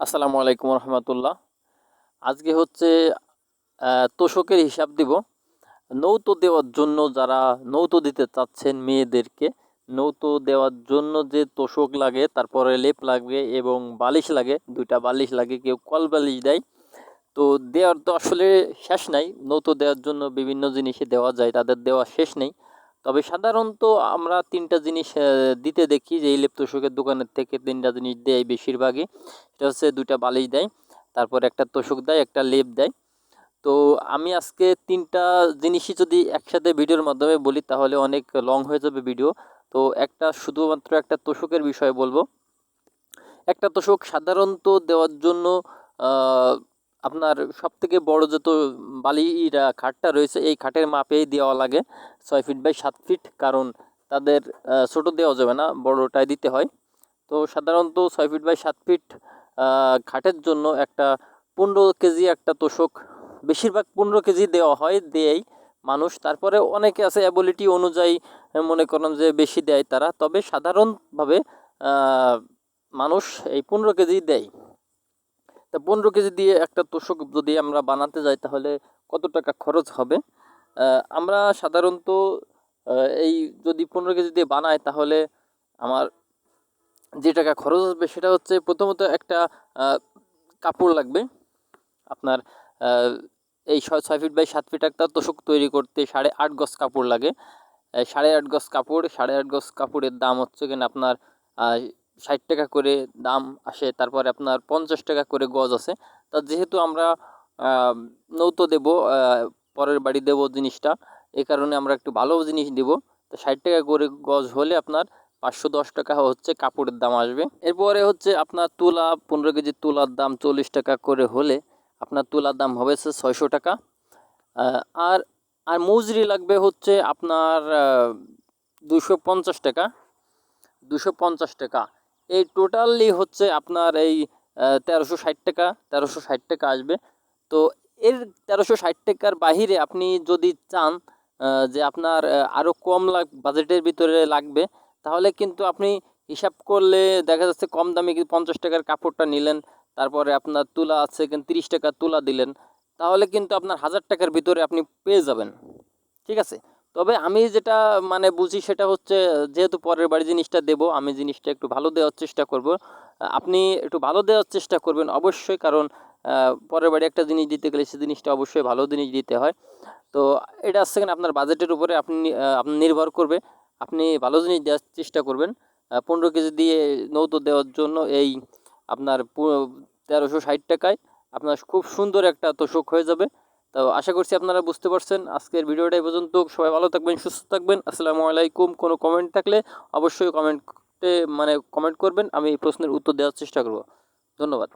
আসসালামু আলাইকুম রহমতুল্লাহ। আজকে হচ্ছে তোষকের হিসাব দিব। নৌতো দেওয়ার জন্য যারা নৌতো দিতে চাচ্ছেন মেয়েদেরকে, নৌতো দেওয়ার জন্য যে তোষক লাগে, তারপরে লেপ লাগবে এবং বালিশ লাগে, দুইটা বালিশ লাগে, কেউ কল বালিশ দেয়। তো দেওয়ার তো আসলে শেষ নাই। নৌতো দেওয়ার জন্য বিভিন্ন জিনিসে দেওয়া যায়, তাদের দেওয়া শেষ নেই। তবে সাধারণত আমরা তিনটা জিনিস দিতে দেখি যে এই লেপ তোষকের দোকানের থেকে তিনটা জিনিস দেয় বেশিরভাগই। সেটা হচ্ছে দুইটা বালিশ দেয়, তারপর একটা তোষক দেয়, একটা লেপ দেয়। তো আমি আজকে তিনটা জিনিসই যদি একসাথে ভিডিওর মাধ্যমে বলি, তাহলে অনেক লং হয়ে যাবে ভিডিও। তো একটা শুধুমাত্র একটা তোষকের বিষয়ে বলব। একটা তোষক সাধারণত দেওয়ার জন্য আপনার সব থেকে বড় যত বালিরা খাটটা রয়েছে, এই খাটের মাপেই দেওয়া লাগে। ছয় ফিট বাই সাত ফিট কারণ তাদের ছোট দেওয়া যাবে না, বড়টাই দিতে হয়। তো সাধারণত ছয় ফিট বাই সাত ফিট খাটের জন্য একটা পনেরো কেজি একটা তোষক, বেশিরভাগ পনেরো কেজি দেওয়া হয় দেয় মানুষ। তারপরে অনেকে আছে অ্যাবিলিটি অনুযায়ী মনে করেন যে বেশি দেয় তারা, তবে সাধারণভাবে মানুষ এই পনেরো কেজি দেয়। তা পনেরো কেজি দিয়ে একটা তোষক যদি আমরা বানাতে যাই, তাহলে কত টাকা খরচ হবে? আমরা সাধারণত এই যদি পনেরো কেজি দিয়ে বানাই, তাহলে আমার যে টাকা খরচ আসবে সেটা হচ্ছে প্রথমত একটা কাপড় লাগবে। আপনার এই ছয় ছয় ফিট বাই সাত ফিট একটা তোষক তৈরি করতে সাড়ে আট গজ কাপড় লাগে। সাড়ে আট গজ কাপড়, সাড়ে আট গজ কাপড়ের দাম হচ্ছে কিনা আপনার ষাট টাকা করে দাম আসে, তারপরে আপনার পঞ্চাশ টাকা করে গজ আছে। তা যেহেতু আমরা নৌতো দেব পরের বাড়ি দেব জিনিসটা, এ কারণে আমরা একটু ভালো জিনিস দেব। তো ষাট টাকা করে গজ হলে আপনার পাঁচশো দশ টাকা হচ্ছে কাপড়ের দাম আসবে। এরপরে হচ্ছে আপনার তুলা, পনেরো কেজি তুলার দাম চল্লিশ টাকা করে হলে আপনার তুলার দাম হবে ছয়শো টাকা। আর আর মজুরি লাগবে হচ্ছে আপনার দুশো পঞ্চাশ টাকা, দুশো পঞ্চাশ টাকা। এই টোটালি হচ্ছে আপনার এই তেরোশো ষাট টাকা, তেরোশো ষাট টাকা আসবে। তো এর তেরোশো ষাট টাকার বাহিরে আপনি যদি চান যে আপনার আরও কম লাগ, বাজেটের ভিতরে লাগবে, তাহলে কিন্তু আপনি হিসাব করলে দেখা যাচ্ছে কম দামে কিন্তু পঞ্চাশ টাকার কাপড়টা নিলেন, তারপরে আপনার তুলা আছে কিন্তু তিরিশ টাকার তুলা দিলেন, তাহলে কিন্তু আপনার হাজার টাকার ভিতরে আপনি পেয়ে যাবেন। ঠিক আছে? তবে আমি যেটা মানে বুঝি সেটা হচ্ছে, যেহেতু পরের বাড়ি জিনিসটা দেবো, আমি জিনিসটা একটু ভালো দেওয়ার চেষ্টা করব। আপনি একটু ভালো দেওয়ার চেষ্টা করবেন অবশ্যই, কারণ পরের বাড়ি একটা জিনিস দিতে গেলে সেই জিনিসটা অবশ্যই ভালো জিনিস দিতে হয়। তো এটা আসছে আপনার বাজেটের উপরে আপনি আপনি নির্ভর করবে, আপনি ভালো জিনিস দেওয়ার চেষ্টা করবেন। পনেরো কেজি দিয়ে নৌতো দেওয়ার জন্য এই আপনার তেরোশো ষাট টাকায় আপনার খুব সুন্দর একটা তোষক হয়ে যাবে। তো আশা করছি আপনারা বুঝতে পারছেন। আজকের ভিডিওটা এই পর্যন্ত। সবাই ভালো থাকবেন, সুস্থ থাকবেন। আসসালামু আলাইকুম। কোনো কমেন্ট থাকলে অবশ্যই কমেন্টে মানে কমেন্ট করবেন। আমি এই প্রশ্নের উত্তর দেওয়ার চেষ্টা করব। ধন্যবাদ।